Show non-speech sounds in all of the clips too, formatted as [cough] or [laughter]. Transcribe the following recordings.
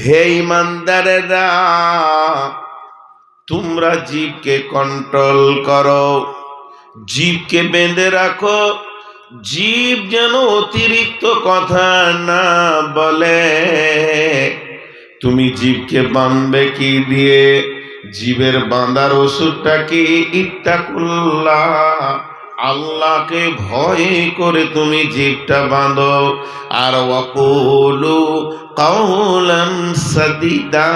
হে ইমানদারেরা, তোমরা জীবকে কন্ট্রোল করো জীবকে বেঁধে রাখো, জীব যেন অতিরিক্ত কথা না বলে। তুমি জীবকে বাঁধবে কি দিয়ে? জীবের বাঁধার ওষুধটা কি? ইত্তাকুল্লাহ। আল্লাহকে ভয় করে তুমি জীবটা বাঁধো। আর ওয়াকুলু কৌলম সাদিদা।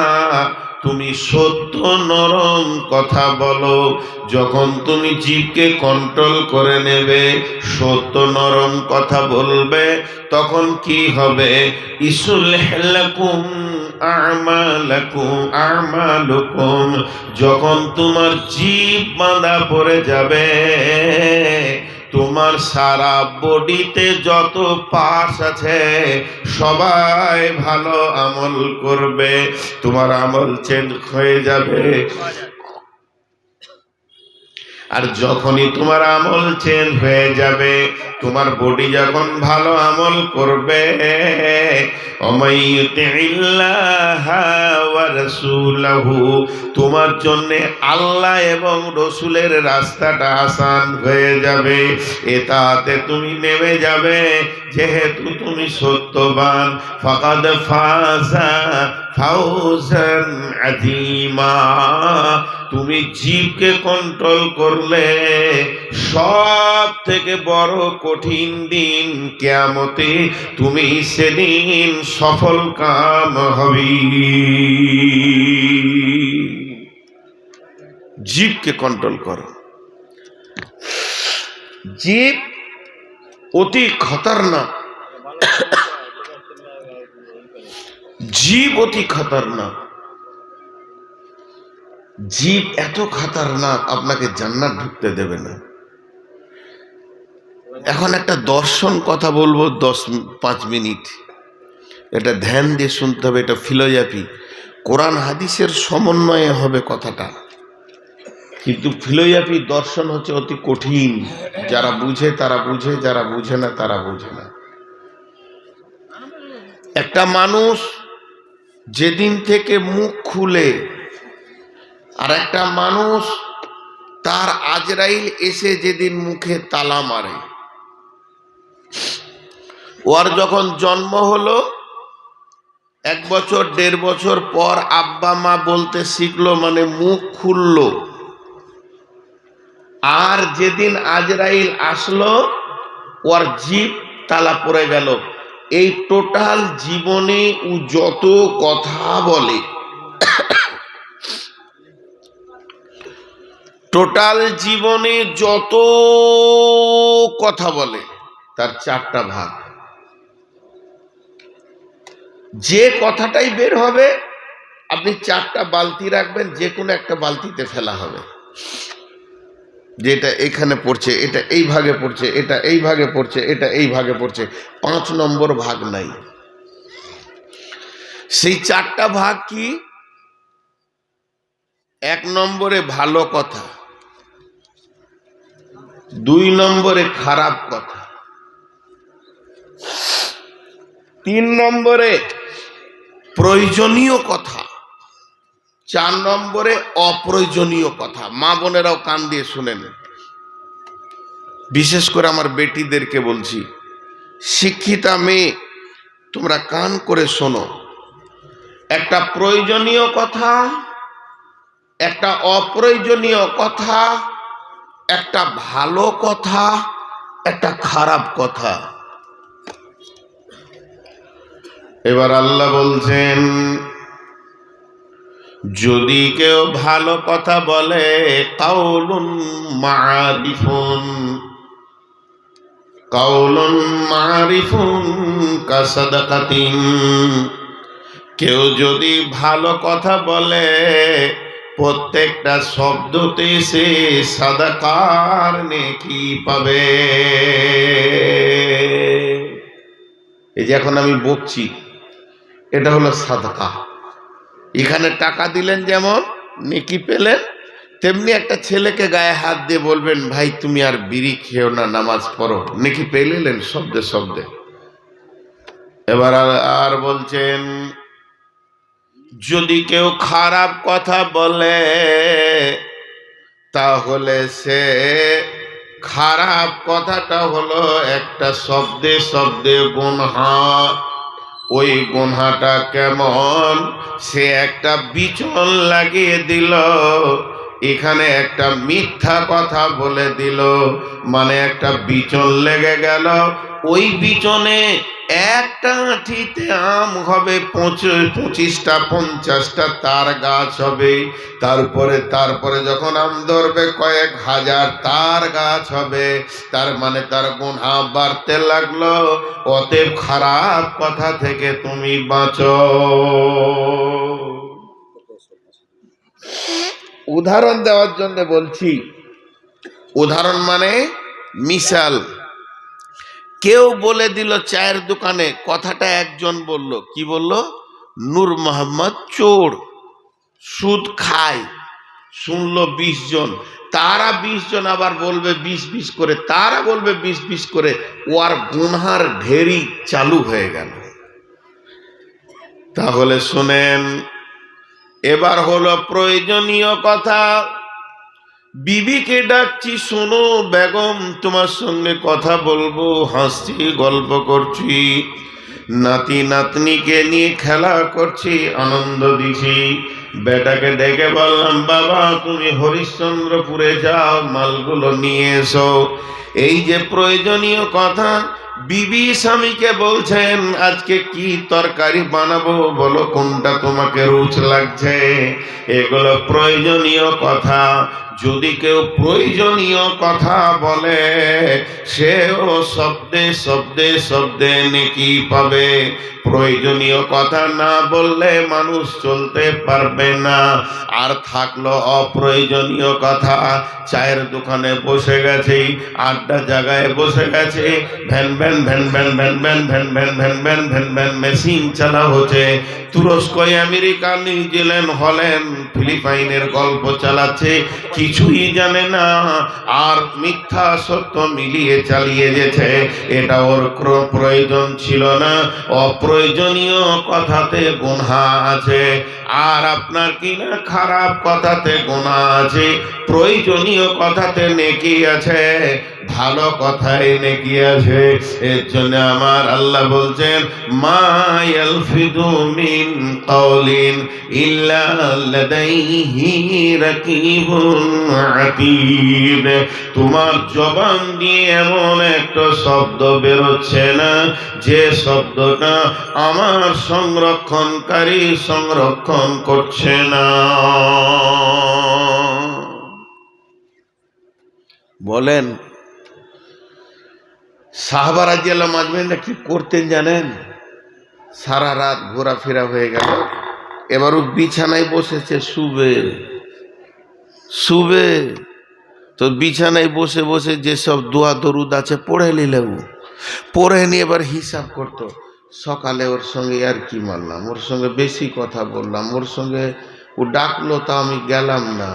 তুমি সত্য নরম কথা বলো। যখন তুমি জীবকে কন্ট্রোল করে নেবে, সত্য নরম কথা বলবে, তখন কি হবে? ইসুল যখন তোমার জীব বাঁধা পড়ে যাবে তোমার সারা বডিতে যত পাস আছে, সবাই ভালো আমল করবে। তোমার আমল চেঞ্জ হয়ে যাবে। আর যখনই তোমার আমল চেঞ্জ হয়ে যাবে, তোমার বডি যখন ভালো আমল করবে তোমার জন্য আল্লাহ এবং রসুলের রাস্তাটা আসান হয়ে যাবে। এটাতে তুমি নেমে যাবে, যেহেতু তুমি সত্যবান। ফাকাদ ফাজা ফাউজান আযীমা। তুমি জীবকে কন্ট্রোল করলে সব থেকে বড় কঠিন দিন কেয়ামতে তুমি সেদিন সফল কাম হবি। জীবকে কন্ট্রোল করো। জীব অতি খতরনাক। [coughs] জীব অতি খতরনাক। জীব এত খাতারনাক, আপনাকে জান্নাত ঢুকতে দেবে না। এখন একটা দর্শন কথা বলব দশ পাঁচ মিনিট। এটা ধ্যান দিয়ে শুনতে হবে, এটা ফিলোজাফি। কোরআন হাদিসের সমন্বয়ে হবে কথাটা। কিন্তু ফিলোজাফি দর্শন হচ্ছে অতি কঠিন। যারা বুঝে তারা বুঝে, যারা বুঝে না তারা বুঝে না। একটা মানুষ যেদিন থেকে মুখ খুলে আর একটা মানুষ তার আজরাইল এসে যেদিন মুখে তালা মারে। ওর যখন জন্ম হলো, এক বছর, দেড় বছর পর আব্বা মা বলতে শিখলো মানে মুখ খুললো। আর যেদিন আজরাইল আসলো, ওর জীব তালা পড়ে গেল। এই টোটাল জীবনে ও যত কথা বলে টোটাল জীবনে যত কথা বলে, তার চারটা ভাগ। যে কথাটাই বের হবে, আপনি চারটা বালতি রাখবেন যে কোনো একটা বালতিতে ফেলা হবে। যেটা এখানে পড়ছে, এটা এই ভাগে পড়ছে, এটা এই ভাগে পড়ছে, এটা এই ভাগে পড়ছে, পাঁচ নম্বর ভাগ নাই। সেই চারটা ভাগ কি? এক নম্বরে ভালো কথা। দুই নম্বরে খারাপ কথা। তিন নম্বরে প্রয়োজনীয় কথা। চার নম্বরে অপ্রয়োজনীয় কথা। মা বোনেরাও কান দিয়ে শুনেন। বিশেষ করে আমার বেটিদেরকে বলছি, শিক্ষিতা মেয়ে, তোমরা কান করে শোনো। একটা প্রয়োজনীয় কথা, একটা অপ্রয়োজনীয় কথা একটা ভালো কথা, একটা খারাপ কথা। এবার আল্লাহ বলছেন, যদি কেউ ভালো কথা বলে, কাউলুন মারিফুন কাউলুন মারিফুন কাসাদাকাতিন। কেউ যদি ভালো কথা বলে প্রত্যেকটা শব্দতে সে সাদাকার নেকি পাবে। এই যে এখন আমি বকছি, এটা হলো সাদকা। এখানে টাকা দিলেন যেমন, নেকি পেলেন, তেমনি একটা ছেলেকে গায়ে হাত দিয়ে বলবেন, ভাই, তুমি আর বিড়ি খেও না, নামাজ পড়ো। নেকি পেলেন শব্দে শব্দে। এবার আর বলছেন যদি কেউ খারাপ কথা বলে, তাহলে সে খারাপ কথাটা হলো একটা শব্দে শব্দে গুনহা। ওই গুনহাটা কেমন? সে একটা বিচন লাগিয়ে দিল। এখানে একটা মিথ্যা কথা বলে দিল। মানে একটা বিচন লেগে গেল। ওই বিচনে একটা আঠিতে আম হবে পঁচিশটা, পঞ্চাশটা তার গাছ হবে। তারপরে তারপরে যখন আম ধরবে, কয়েক হাজার তার গাছ হবে। তার মানে তার গুণা বাড়তে লাগল। অতএব খারাপ কথা থেকে তুমি বাঁচো। উদাহরণ দেওয়ার জন্য বলছি। উদাহরণ মানে মিশাল। কেউ বলে দিল চায়ের দোকানে, কথাটা একজন বলল। কি বলল? নূর মোহাম্মদ চোর, সুদ খায়। শুনলো বিশ জন। তারা বিশ জন আবার বলবে বিশ বিশ করে। তারা বলবে বিশ বিশ করে। ওর গুনহার ঢেরি চালু হয়ে গেল। তাহলে শুনেন এবার হলো প্রয়োজনীয় কথা। বিবিকে ডাকছি, শোনো বেগম, তোমার সঙ্গে কথা বলব, হাসছি, গল্প করছি। নাতি নাতনিকে নিয়ে খেলা করছি, আনন্দ দিছি। বেটাকে ডেকে বললাম, বাবা, তুমি হরিশ্চন্দ্রপুরে যাও, মালগুলো নিয়ে এসো। এই যে প্রয়োজনীয় কথা বিবি স্বামীকে বলছেন, আজকে কি তরকারি বানাবো বলো, কোনটা তোমাকে রুচ লাগছে? এগুলো প্রয়োজনীয় কথা। যদি কেউ প্রয়োজনীয় কথা বলে সেও শব্দে শব্দে শব্দে নেকি পাবে প্রয়োজনীয় কথা না বললে মানুষ চলতে পারবে না আর থাকল অপ্রয়োজনীয় কথা চায়ের দোকানে বসে গেছে আড্ডা জায়গায় বসে গেছে van van van van van van van van van van van van machine চালা হচ্ছে তুরস্ক আমেরিকা নিউজিল্যান্ড হল্যান্ড ফিলিপাইনের গল্প চালাচ্ছে কিছুই জানে না। আর মিথ্যা সত্য মিলিয়ে চালিয়ে গেছে এটা ওর প্রয়োজন ছিল না। অপ্রয়োজনীয় কথাতে গুনহা আছে। আর আপনার কি না খারাপ কথাতে গোনা আছে? প্রয়োজনীয় কথাতে নেকি আছে। ভালো কথায় নেকি আছে। এর জন্য আমার আল্লাহ বলছেন, মা ইয়ালফিদু মিন কাওলিন ইল্লা লাদাইহি রাকিবুন তোমার জবান দিয়ে এমন একটা শব্দ বেরোচ্ছে না, যে শব্দটা আমার সংরক্ষণকারী সংরক্ষণ করছে না। বলেন সাহাবার আজিয়াল্লাহ মাজমেনটা কি করতেন, জানেন? সারা রাত ঘোরাফেরা হয়ে গেল। এবার ও বিছানায় বসেছে শুবে। শুবে? তো বিছানায় বসে বসে যেসব দোয়া দরুদ আছে পড়ে নিলে ও পড়ে নিয়ে এবার হিসাব করতো, সকালে ওর সঙ্গে আর কি মারলাম? ওর সঙ্গে বেশি কথা বললাম, ওর সঙ্গে ও ডাকলো, তা আমি গেলাম না।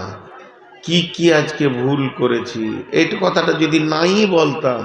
কি কি আজকে ভুল করেছি? এই কথাটা যদি নাই বলতাম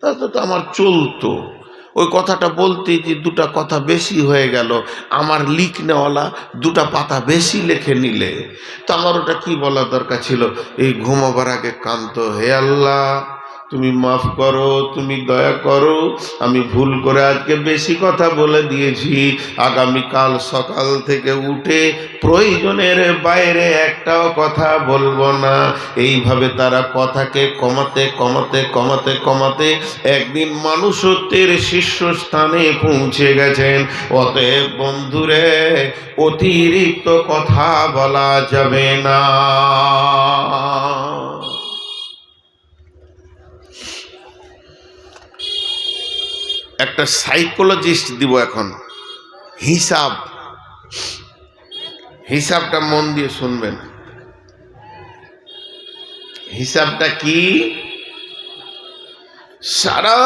তাহলে তো আমার চলতো। ওই কথাটা বলতে যে দুটা কথা বেশি হয়ে গেল। আমার লিক নেওয়ালা দুটা পাতা বেশি লেখে নিলে। তো আমার ওটা কি বলা দরকার ছিল? এই ঘুমাবার আগে কান্ত হে আল্লাহ। তুমি মাফ করো, তুমি দয়া করো, আমি ভুল করে আজকে বেশি কথা বলে দিয়েছি। আগামীকাল সকাল থেকে উঠে প্রয়োজনের বাইরে একটাও কথা বলব না। এইভাবে তারা কথাকে কমাতে কমাতে কমাতে কমাতে একদিন মানুষত্বের শীর্ষস্থানে পৌঁছে গেছেন। অতএব বন্ধুরে, অতিরিক্ত কথা বলা যাবে না। একটা সাইকোলজিস্ট দিব এখন। হিসাব। হিসাবটা মন দিয়ে শুনবেন। হিসাবটা কি? সারা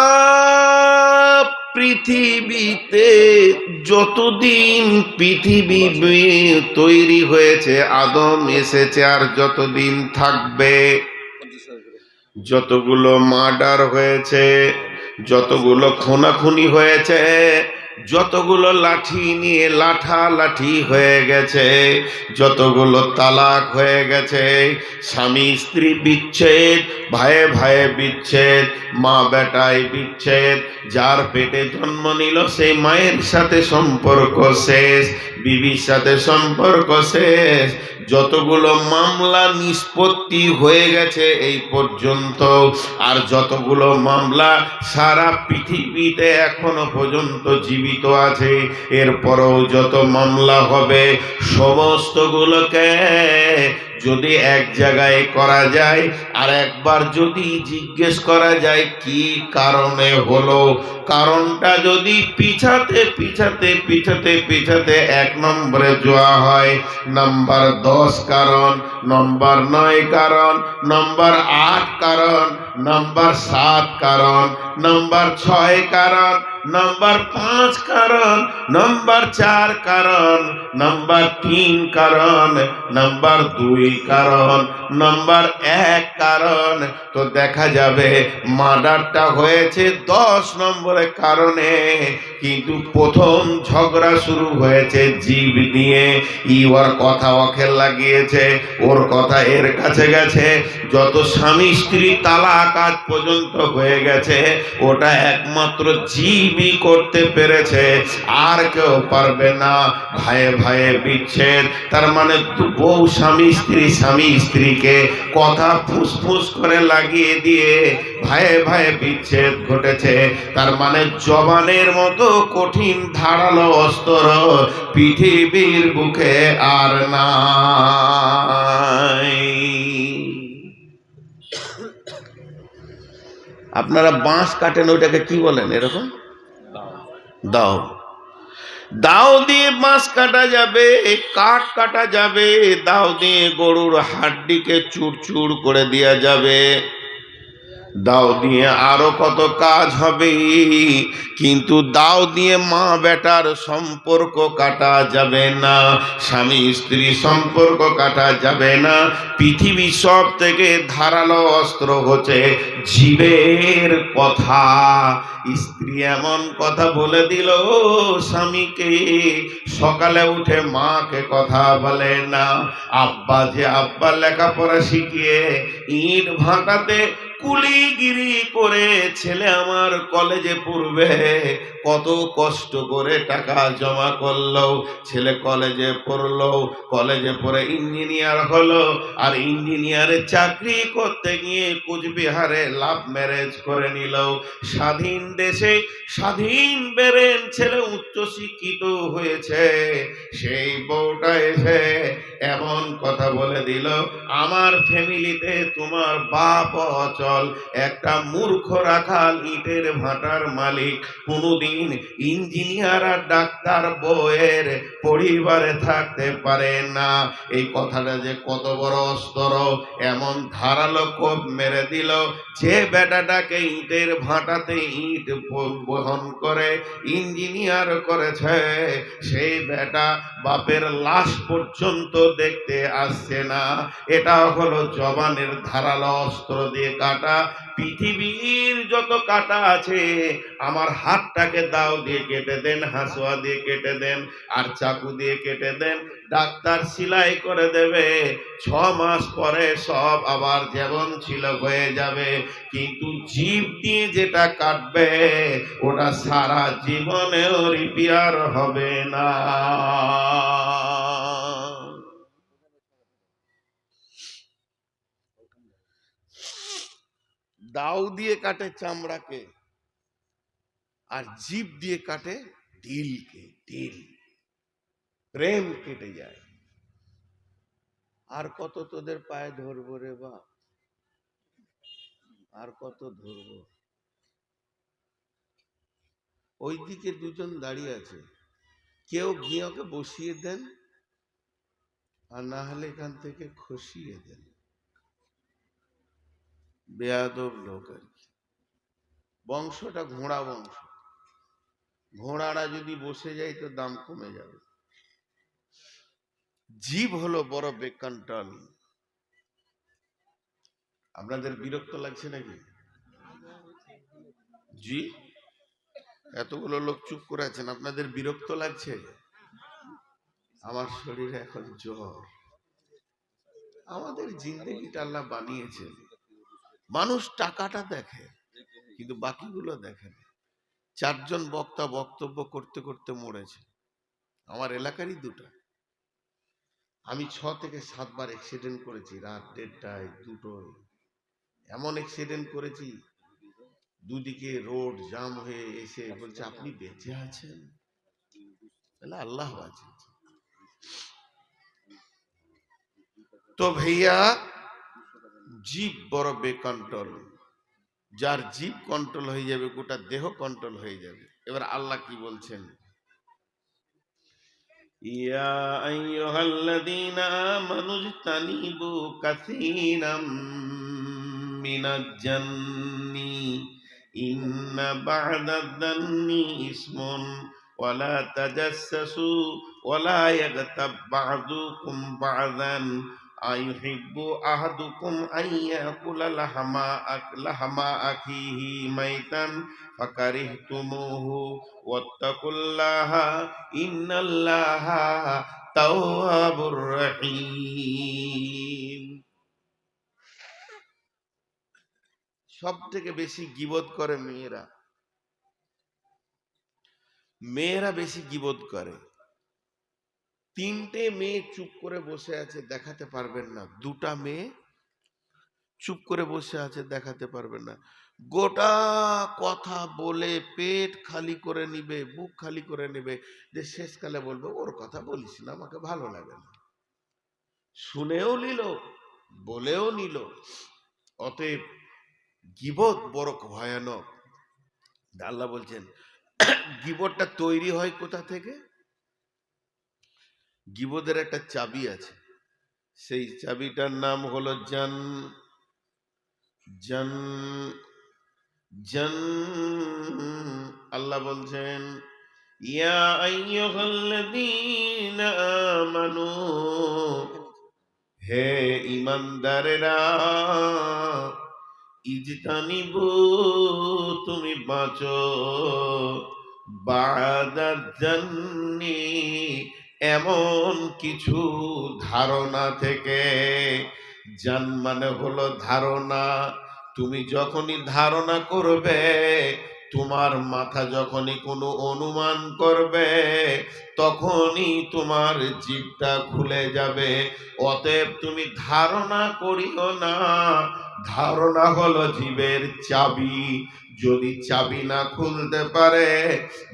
পৃথিবীতে যতদিন পৃথিবী তৈরি হয়েছে, আদম এসেছে আর যতদিন থাকবে, যতগুলো মার্ডার হয়েছে যতগুলো খুনাখুনি হয়েছে, যতগুলো লাঠি নিয়ে লাঠা লাঠি হয়ে গেছে, যতগুলো তালাক হয়ে গেছে, স্বামী স্ত্রী বিচ্ছেদ ভাইয়ে ভাইয়ে বিচ্ছেদ, মা বেটায় বিচ্ছেদ, যার পেটে জন্ম নিল, সেই মায়ের সাথে সম্পর্ক শেষ বিবির সাথে সম্পর্ক শেষ। যতগুলো মামলা নিষ্পত্তি হয়ে গেছে এই পর্যন্ত, আর যতগুলো মামলা সারা পৃথিবীতে এখনও পর্যন্ত জীবিত আছে, এরপরও যত মামলা হবে, সমস্তগুলোকে যদি এক জায়গায় করা যায়, আর একবার যদি জিজ্ঞেস করা যায়, কি কারণে হলো? কারণটা যদি পিছাতে পিছাতে পিছাতে পিছাতে এক নম্বরে যাওয়া হয়। নাম্বার দশ কারণ, নম্বর নয় কারণ, নম্বর আট কারণ, নাম্বার সাত কারণ, নাম্বার ছয় কারণ নাম্বার পাঁচ কারণ নম্বর চার কারণ নম্বর তিন কারণ নম্বর দুই কারণ নাম্বার এক কারণ তো দেখা যাবে মার্ডারটা হয়েছে দশ নম্বরের কারণে। কিন্তু প্রথম ঝগড়া শুরু হয়েছে জীব নিয়ে। ই ওর কথা ওকে লাগিয়েছে, ওর কথা এর কাছে গেছে। যত স্বামী স্ত্রী তালাক আজ পর্যন্ত হয়ে গেছে, ওটা একমাত্র জীবই করতে পেরেছে। আর কেউ পারবে না ভাইয়ে ভাইয়ে বিচ্ছেদ। তার মানে বউ স্বামী স্ত্রী স্বামী স্ত্রীকে কথা ফুসফুস করে লাগিয়ে দিয়ে ভাইয়ে ভাইয়ে বিচ্ছেদ ঘটেছে। তার মানে জবানের মতো কঠিন ধারালো অস্ত্র পৃথিবীর বুকে আর নাই। আপনারা বাঁশ কাটেন, ওইটাকে কি বলেন এরকম? দাও। দাও দিয়ে বাঁশ কাটা যাবে, কাঠ কাটা যাবে, দাও দিয়ে গরুর হাড্ডিকে চুর করে দেওয়া যাবে। দাও দিয়ে আরও কত কাজ হবে। কিন্তু দাও দিয়ে মা বেটার সম্পর্ক কাটা যাবে না, স্বামী স্ত্রী সম্পর্ক কাটা যাবে না। পৃথিবী সব থেকে ধারালো অস্ত্র হচ্ছে জীবের কথা। স্ত্রী এমন কথা বলে দিল স্বামীকে, সকালে উঠে মাকে কথা বলে না। আব্বা যে আব্বা লেখাপড়া শিখিয়ে ইট ভাটাতে কুলিগিরি করে ছেলে আমার কলেজে পড়বে। কত কষ্ট করে টাকা জমা করল। ছেলে কলেজে পড়ল, কলেজে পড়ে ইঞ্জিনিয়ার হলো আর ইঞ্জিনিয়ারের চাকরি করতে গিয়ে কুচবিহারে লাভ ম্যারেজ করে নিল। স্বাধীন দেশে স্বাধীন বেরেন ছেলে উচ্চ শিক্ষিত হয়েছে। সেই বউটা এসে এমন কথা বলে দিল, আমার ফ্যামিলিতে তোমার বাপ অচল। একটা মূর্খ রাখাল ইটের ভাটার মালিক। কোনোদিন ইঞ্জিনিয়ার আর ডাক্তার বউয়ের পরিবারে থাকতে পারে না। এই কথাটা যে কত বড় অস্তর, এমন ধারালো কোপ মেরে দিল যে বেটাটাকে ইটের ভাটাতে ইট বহন করে ইঞ্জিনিয়ার করেছে। সেই বেটা বাপের লাশ পর্যন্ত দেখতে আসছে না। এটা হলো জবানের ধারালো অস্ত্র দিয়ে কাটা পৃথিবীর যত কাটা আছে, আমার হাতটাকে দাও দিয়ে কেটে দেন, হাসুয়া দিয়ে কেটে দেন, আর চাকু দিয়ে কেটে দেন, ডাক্তার সেলাই করে দেবে। ছ মাস পরে সব আবার যেমন ছিল হয়ে যাবে। কিন্তু জীব দিয়ে যেটা কাটবে, ওটা সারা জীবনেও রিপেয়ার হবে না। দাও দিয়ে কাটে চামড়াকে আর জীব দিয়ে কাটে ঢিলকে, ঢিল। প্রেম কেটে যায়। আর কত তোদের পায়ে ধরবো রে বা আর কত ধরবো? ওইদিকে দুজন দাঁড়িয়ে আছে। কেউ গিয়ে ওকে বসিয়ে দেন আর না হলে এখান থেকে খসিয়ে দেন। বেয়াদব লোক আর কি। বংশটা ঘোড়া বংশ। ঘোড়ারা যদি বসে যায় তো দাম কমে যাবে। জীব হলো বড় বেকান্টাল আপনাদের বিরক্ত লাগছে নাকি? জি? এতগুলো লোক চুপ করে আছেন, আপনাদের বিরক্ত লাগছে? আমার শরীরে এখন জ্বর। আমাদের জিন্দগিটা আল্লাহ বানিয়েছেন। মানুষ টাকাটা দেখে কিন্তু বাকিগুলো দেখে না। চারজন বক্তা বক্তব্য করতে করতে মরেছে। আমার এলাকারই দুটো। আমি ছ থেকে সাতবার অ্যাক্সিডেন্ট করেছি রাত দেড়টায় দুটোয়। এমন অ্যাক্সিডেন্ট করেছি দুদিকে রোড জাম হয়ে এসে বলছে আপনি বেঁচে আছেন? তাহলে আল্লাহ আছে তো ভাইয়া জীব বড় বেকন্ট্রোল যার জীব কন্ট্রোল হয়ে যাবে, গোটা দেহ কন্ট্রোল হয়ে যাবে। এবার আল্লাহ কি বলছেন? ইয়া আইয়ুহাল্লাযীনা আমানু ইজতানিবু কাসীরাম মিনাজ জান্নি। ইন্না বা'দাদ দান্নি ইসমুন ওয়ালা তাজাসসু ওয়ালা ইয়াগতাব বা'দুকুম বা'দান আইয়ুহিব্বু আহাদুকুম আন ইয়াকুলা লাহামা আক লাহামা আখিহি মাইতান ফাকারিহতুমুহু ওয়াত্তাকুল্লাহা ইন্নাল্লাহা তাওয়াবুর রহিম সব থেকে বেশি গিবত করে মেয়েরা। মেয়েরা বেশি গিবত করে। তিনটে মেয়ে চুপ করে বসে আছে দেখাতে পারবেন না। দুটা মেয়ে চুপ করে বসে আছে দেখাতে পারবেন না। গোটা কথা বলে পেট খালি করে নিবে, বুক খালি করে নেবে, যে শেষকালে বলবে, ওর কথা বলিস না, আমাকে ভালো লাগে না। শুনেও নিল, বলেও নিল। অতএব গিবত বড় ভয়ানক। আল্লাহ বলছেন, গিবতটা তৈরি হয় কোথা থেকে? গিবদের একটা চাবি আছে। সেই চাবিটার নাম হলো জান জান জান, আল্লাহ বলছেন, ইয়া হে ইমানদারেরা ইজতানিবু, তুমি বাঁচো বাদার জান্নি এমন কিছু ধারণা থেকে জান মানে হলো ধারণা। তুমি যখনই ধারণা করবে, তোমার মাথা যখনই কোনো অনুমান করবে, তখনই তোমার জিভটা খুলে যাবে। অতএব তুমি ধারণা করিও না। ধারণা হলো জীবের চাবি। যদি চাবি না খুলতে পারে,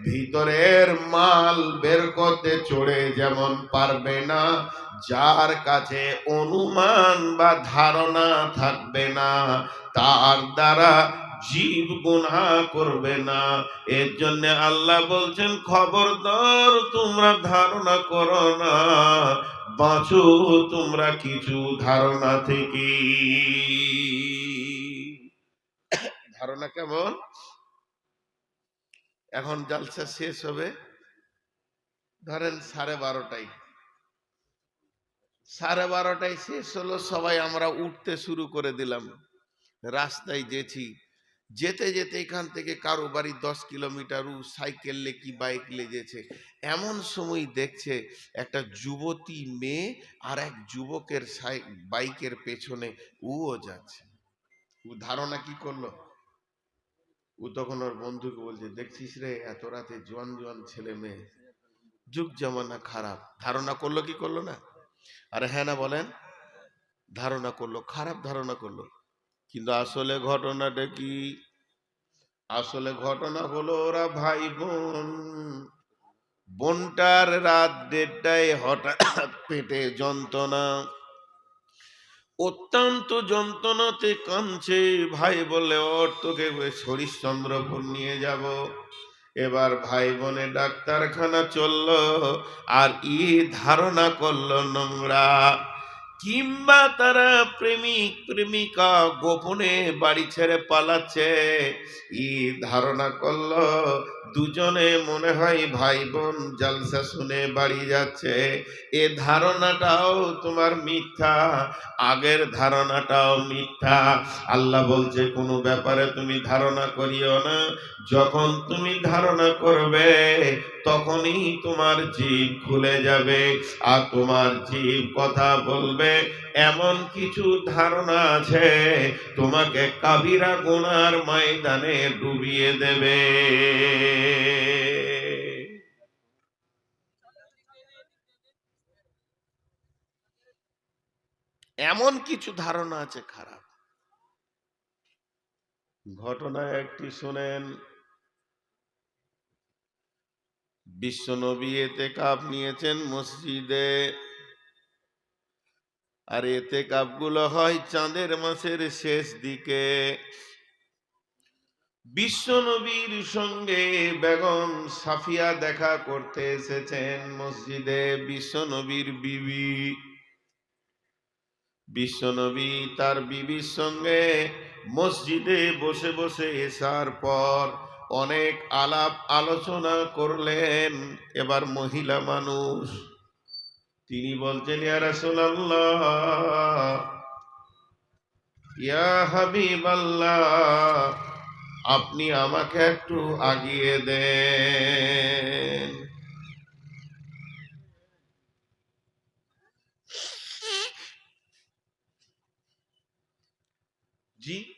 ভিতরের মাল বের করতে চড়ে যেমন পারবে না, যার কাছে অনুমান বা ধারণা থাকবে না, তার দ্বারা জীব গুনাহ করবে না। এর জন্য আল্লাহ বলছেন, খবরদার, তোমরা ধারণা করো না, বাঁচো, তোমরা কিছু ধারণা থেকে ধারণা কেমন? এখন জালসা শেষ হবে। ধরেন সাড়ে বারোটায়। সাড়ে বারোটায় শেষ হলো, সবাই আমরা উঠতে শুরু করে দিলাম। রাস্তায় যেছি। যেতে যেতে এখান থেকে কারও বাড়ি দশ কিলোমিটার সাইকেল লে কি বাইক লেগেছে এমন সময় দেখছে একটা যুবতী মেয়ে আর এক যুবকের বাইকের পেছনে উও যাচ্ছে। ধারণা কি করল? ও তখন ওর বন্ধুকে বলছে, দেখছিস রে, এত রাতে জোয়ান জোয়ান ছেলে মেয়ে। যুগ জামানা খারাপ। ধারণা করল কি করল না? আরে হ্যাঁ না, বলেন। ধারণা করল, খারাপ ধারণা করল। কিন্তু আসলে ঘটনাটা কি? আসলে ঘটনা হলো ওরা ভাই বোন বোনটার রাত দেড়টায় হঠাৎ পেটে যন্ত্রণা। অত্যন্ত যন্ত্রণাতে কাঁদছে। ভাই বলে ওর তোকে হরিশ্চন্দ্রপুর নিয়ে যাব। এবার ভাই বোনে ডাক্তারখানা চলল আর ই ধারণা করল নোংরা। কিংবা তারা প্রেমিক, প্রেমিকা গোপনে বাড়ি ছেড়ে পালাচ্ছে। ই ধারণা করল দুজনে মনে হয় ভাই বোন জালসা শুনে বাড়ি যাচ্ছে। এ ধারণাটাও তোমার মিথ্যা, আগের ধারণাটাও মিথ্যা। আল্লাহ বলছে, কোনো ব্যাপারে তুমি ধারণা করিও না। যখন তুমি ধারণা করবে, তখনই তোমার জীব খুলে যাবে আর তোমার জীব কথা বলবে। এমন কিছু ধারণা আছে, তোমাকে কাবিরা গুনার ময়দানে ডুবিয়ে দেবে। এমন কিছু ধারণা আছে খারাপ। ঘটনা একটি শোনেন বিশ্বনবী এতে কাপ নিয়েছেন মসজিদে। আর এতে কাপগুলো হয় চাঁদের মাসের শেষ দিকে। বিশ্বনবীর সঙ্গে বেগম সাফিয়া দেখা করতে এসেছেন মসজিদে বিশ্বনবীর বিবি। বিশ্বনবী তার বিবির সঙ্গে মসজিদে বসে বসে এসার পর অনেক আলাপ আলোচনা করলেন এবার মহিলা মানুষ। তিনি বলছেন, ইয়া রাসূলুল্লাহ, ইয়া হাবিবাল্লাহ আপনি আমাকে একটু আগিয়ে দেন। জি,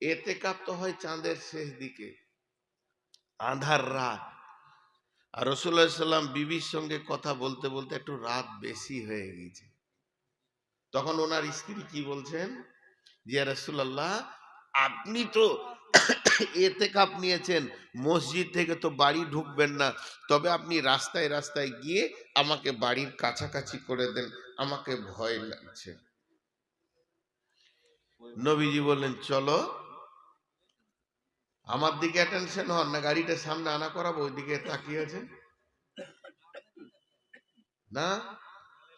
এতে কাপ্ত হয় চাঁদের শেষ দিকে। আধার রাত। আর রসুল্লাহ সাল্লাম বিবির সঙ্গে কথা বলতে বলতে একটু রাত বেশি হয়ে গেছে। তখন ওনার স্ত্রী কি বলছেন? জিয়া রসুল্লাহ আপনি তো এতে কাপ নিয়েছেন, মসজিদ থেকে তো বাড়ি ঢুকবেন না। তবে আপনি রাস্তায় রাস্তায় গিয়ে আমাকে বাড়ির কাছাকাছি করে দেন, আমাকে ভয় লাগছে। নবীজি বললেন, চলো, আমার দিকে অ্যাটেনশন হন না, গাড়িটা সামনে আনা করাবো ওই দিকে তাকিয়ে আছেন? না,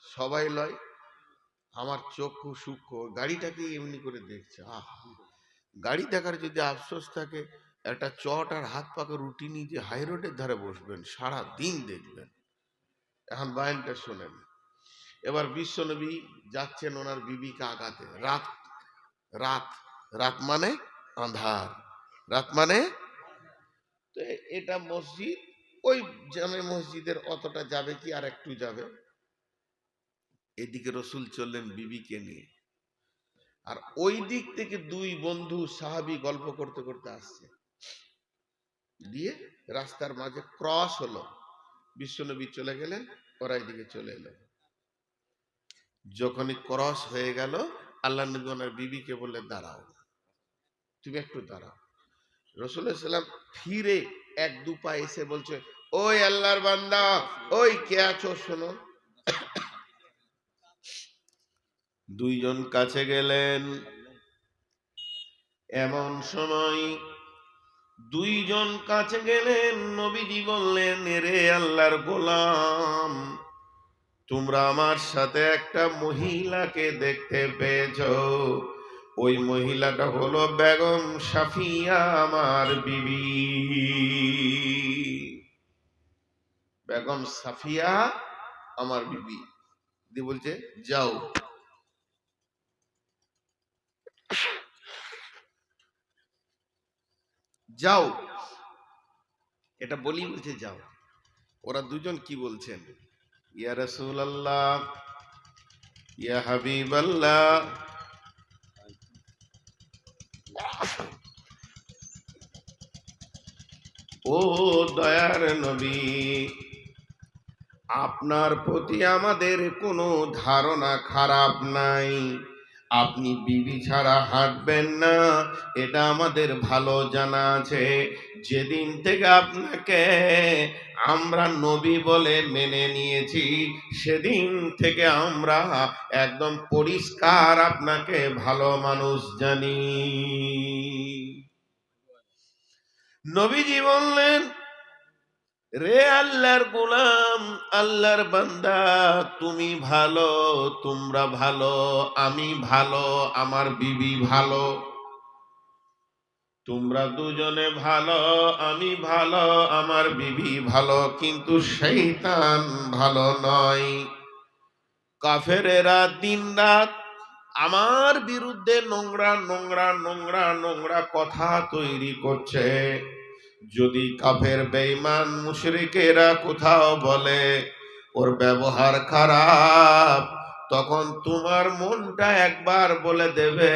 সবাই লয়, আমার চক্ষু সূক্ষ্ম গাড়িটাকে এমনি করে দেখছে। আহ! গাড়ি দেখার যদি আফসোস থাকে, একটা চট আর হাত পাকা রুটি নিয়ে যে হাই রোডের ধারে বসবেন সারা দিন দেখবেন। এখন বায়নটা শোনেন। এবার বিশ্বনবী যাচ্ছেন ওনার বিবিকে আগাতে রাত রাত রাত মানে আন্ধার। রাত মানে? তো এটা মসজিদ, ওই জামে মসজিদের অতটা যাবে কি আর একটু যাবে? এদিকে রসুল চললেন বিবিকে নিয়ে। আর ওই দিক থেকে দুই বন্ধু সাহাবি গল্প করতে করতে আসছে। দিয়ে রাস্তার মাঝে ক্রস হলো। বিশ্বনবী চলে গেলেন, ওরা দিকে চলে এলেন যখনই ক্রস হয়ে গেল, আল্লাহ নবী ওনার বিবিকে বললে, দাঁড়াও, তুমি একটু দাঁড়াও। রসুল্লাহ সাল্লাম ফিরে এক দু পা এসে বলছে, ওই আল্লাহর বান্দা, ওই কে আছো শোনো? দুইজন কাছে গেলেন। এমন সময় দুইজন কাছে গেলেন, নবীজি বললেন রে আল্লাহর গোলাম, তোমরা আমার সাথে একটা মহিলাকে দেখতে পেয়েছ। ওই মহিলাটা হলো বেগম সাফিয়া আমার বিবি। বেগম সাফিয়া আমার বিবি। দিয়ে বলছে, যাও। যাও। এটা বলি বলছে যাও। ওরা দুজন কি বলছেন? ইয়া রসুল আল্লাহ ইয়া হাবিব আল্লাহ ও দয়ার নবী, আপনার প্রতি আমাদের কোনো ধারণা খারাপ নাই। আপনি বিবি ছাড়া হাঁটবেন না, এটা আমাদের ভালো জানা আছে। যেদিন থেকে আপনাকে আমরা নবী বলে মেনে নিয়েছি, সেদিন থেকে আমরা একদম পরিষ্কার আপনাকে ভালো মানুষ জানি। নবীজি বললেন রে আল্লাহর গোলাম, আল্লাহর বান্দা, তুমি ভালো, তোমরা ভালো, আমি ভালো, আমার বিবি ভালো। তোমরা দুজনে ভালো, আমি ভালো, আমার বিবি ভালো, কিন্তু শৈতান ভালো নয়। কাফেরেরা দিন রাত আমার বিরুদ্ধে নোংরা নোংরা নোংরা নোংরা কথা তৈরি করছে। যদি কাফের বেঈমান মুশরিকেরা কোথাও বলে ওর ব্যবহার খারাপ তখন তোমার মনটা একবার বলে দেবে,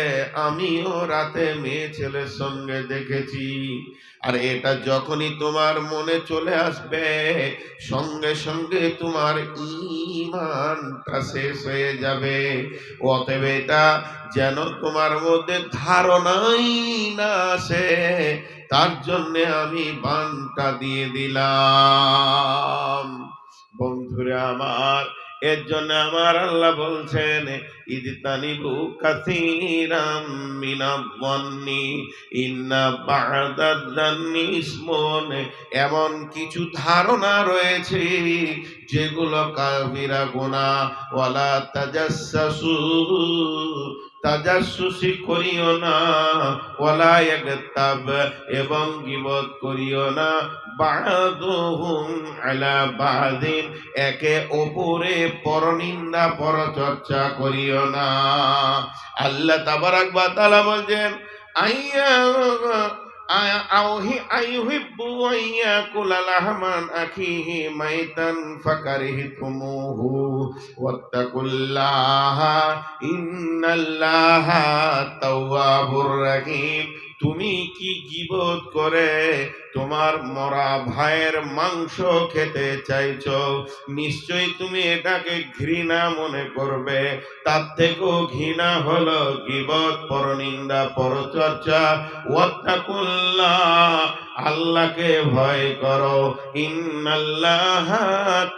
আমিও রাতে মেয়ে ছেলের সঙ্গে দেখেছি। আর এটা যখনই তোমার মনে চলে আসবে, সঙ্গে সঙ্গে তোমার ইমানটা শেষ হয়ে যাবে। অতএব এটা যেন তোমার মধ্যে ধারণাই না আসে, তার জন্যে আমি বানটা দিয়ে দিলাম। বন্ধুরা আমার এর জন্য আমার আল্লাহ বলছেন ইদতানিবু কাসীরাম মিনাবন্নি ইন্না বা'দাযান্নি ইসমুন। এমন কিছু ধারণা রয়েছে যেগুলো কাবিরা গুনাহ, ওয়ালা তাজাসসু তাজাসসুসি করিও না, ওয়ালা ইয়াগতাব, এবং গীবত করিও না। বা'দুহুম আলা বা'দিন, একে অপরে পরনিন্দা, পরচর্চা করিও না। আল্লাহ তাবারাক ওয়া তাআলা বলছেন, আইয়া আউহি আইয়ুহিব্বু আইয়াকুলা লাহমান আখিহি মাইতান ফাকারিহতুমুহু। ওয়াত্তাকুল্লাহা ইন্নাল্লাহা তাওয়াবুর রহিম তুমি কি গিবত করে তোমার মরা ভাইয়ের মাংস খেতে চাইছ, নিশ্চয়ই তুমি এটাকে ঘৃণা মনে করবে। তার থেকেও ঘৃণা হলো গিবত, পরনিন্দা, পরচর্চা। ওয়াত্তাকুল্লাহ, আল্লাহকে ভয় করো। ইন্নাল্লাহ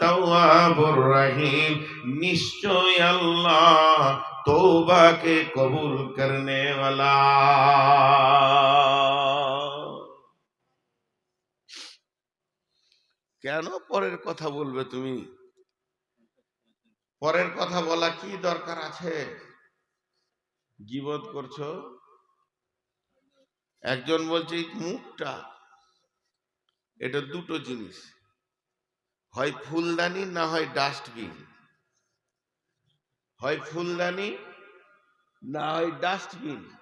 তাওয়াবুর রহিম। নিশ্চয় আল্লাহ তৌবাকে কবুল করনে वाला কেন পরের কথা বলবে তুমি? পরের কথা বলা কি দরকার আছে? গিবত করছ? একজন বলছে মুখটা, এটা দুটো জিনিস, হয় ফুলদানি না হয় ডাস্টবিন? হয় ফুলদানি না হয় ডাস্টবিন?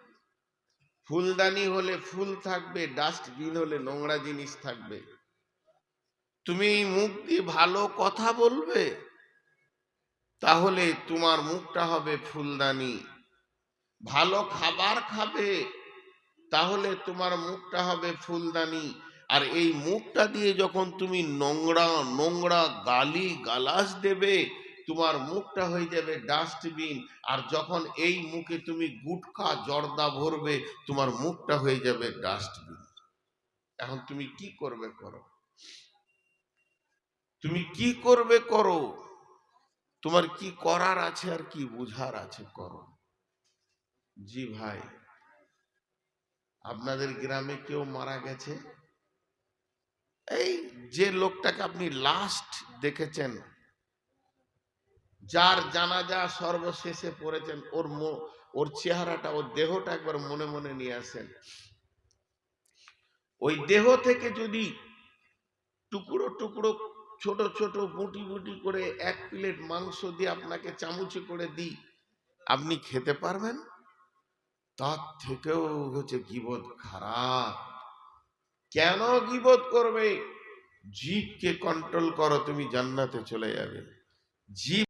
ফুলদানি হলে ফুল থাকবে, ডাস্টবিন হলে নোংরা জিনিস থাকবে। তুমি মুখ দিয়ে ভালো কথা বলবে, তাহলে তোমার মুখটা হবে ফুলদানি। ভালো খাবার খাবে, তাহলে তোমার মুখটা হবে ফুলদানি। আর এই মুখটা দিয়ে যখন তুমি নোংরা নোংরা গালি গালাস দেবে, তোমার মুখটা হয়ে যাবে ডাস্টবিন। আর যখন এই মুখে তুমি গুটখা, জর্দা ভরবে, তোমার মুখটা হয়ে যাবে ডাস্টবিন। এখন তুমি কি করবে করো? তুমি কি করবে করো? তোমার কি করার আছে আর কি বুঝার আছে করো। জি ভাই, আপনাদের গ্রামে কেউ মারা গেছে? এই যে লোকটাকে আপনি লাস্ট দেখেছেন, যার জানাজা সর্বশেষে পড়েছেন, ওর ওর চেহারাটা, ওর দেহটা একবার মনে মনে নিয়ে আসেন। ওই দেহ থেকে যদি টুকরো টুকরো ছোট ছোট বুটি বুটি করে এক প্লেট মাংস দিয়ে আপনাকে চামচে করে দিই। আপনি খেতে পারবেন? তার থেকেও হচ্ছে গিবত খারাপ। কেন গিবত করবে? জীবকে কন্ট্রোল করো, তুমি জান্নাতে চলে যাবে। জিভ